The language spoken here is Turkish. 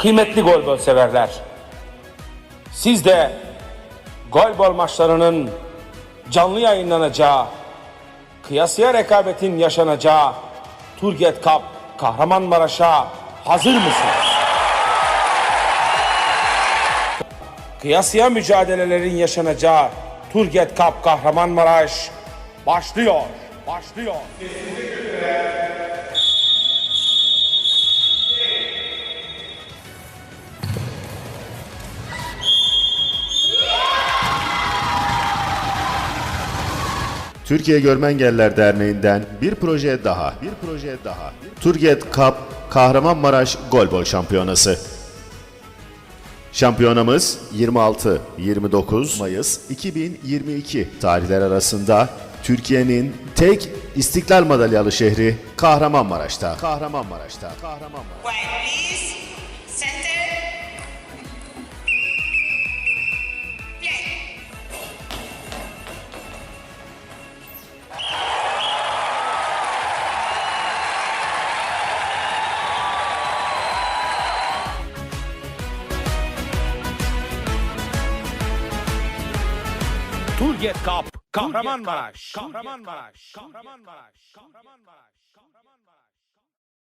Kıymetli golbol severler. Siz de golbol maçlarının canlı yayınlanacağı, kıyasıya rekabetin yaşanacağı Turget Cup Kahramanmaraş'a hazır mısınız? Kıyasıya mücadelelerin yaşanacağı Turget Cup Kahramanmaraş başlıyor. Başlıyor. Türkiye Görme Engelliler Derneği'nden bir proje daha. Bir proje daha. Turget Cup Kahramanmaraş Golbol Şampiyonası. Şampiyonamız 26-29 Mayıs 2022 tarihler arasında Türkiye'nin tek İstiklal Madalyalı şehri Kahramanmaraş'ta. Kahramanmaraş'ta. Kahramanmaraş'ta. White, please. Tulget Cup Kahramanmaraş. Kahramanmaraş. Kahramanmaraş. Kahramanmaraş. Kahramanmaraş. Kahramanmaraş.